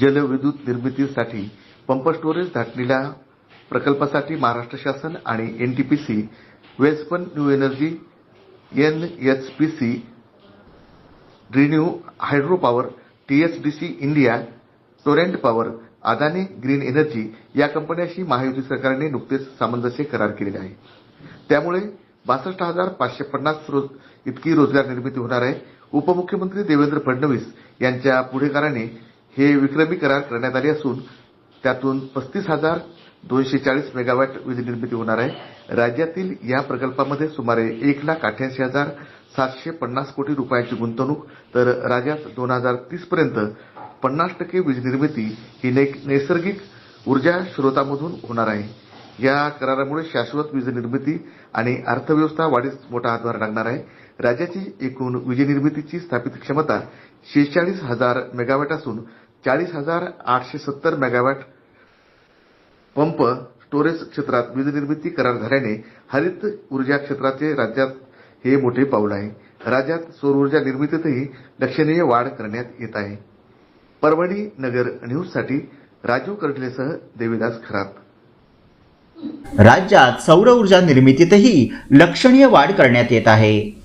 जलविद्युत निर्मितीसाठी pump storage धाटणीला प्रकल्पासाठी महाराष्ट्र शासन आणि NTPC Welspun new energy NHPC ReNew hydro power THDC India Torrent power Adani green energy या कंपन्यांशी महायुती सरकारने नुकतेच सामंजस्य करार केलेले आहे. त्यामुळे बासष्ट हजार पाचशे पन्नास रोज इतकी रोजगार निर्मिती होणार आहे. उपमुख्यमंत्री देवेंद्र फडणवीस यांच्या पुढेकाराने हे विक्रमी करार करण्यात आले असून त्यातून पस्तीस हजार दोनशे चाळीस मेगावॅट वीज निर्मिती होणार आहे. राज्यातील या प्रकल्पामध्ये सुमारे एक लाख अठ्याऐंशी हजार सातशे पन्नास कोटी रुपयांची गुंतवणूक तर राज्यात दोन हजार तीस पर्यंत पन्नास टक्के वीज निर्मिती ही नैसर्गिक ऊर्जा स्रोतामधून होणार आहे. या करारामुळे शाश्वत वीज निर्मिती आणि अर्थव्यवस्था वाढीस मोठा हातभार लागणार आहे. राज्याची एकूण वीजनिर्मितीची स्थापित क्षमता शेहेचाळीस हजार मेगावॅट असून चाळीस हजार आठशे सत्तर मेगावॅट पंप स्टोरेज क्षेत्रात वीज निर्मिती करार झाल्याने हरित ऊर्जा क्षेत्राचे राज्यात हे मोठे पाऊल आहे. राज्यात सौर ऊर्जा निर्मितीतही लक्षणीय वाढ करण्यात येत आहे. परभणी नगर न्यूजसाठी राजू कर्डिलेसह देविदास खरात. राज्यात सौर ऊर्जा निर्मितीतही लक्षणीय वाढ करण्यात येत आहे.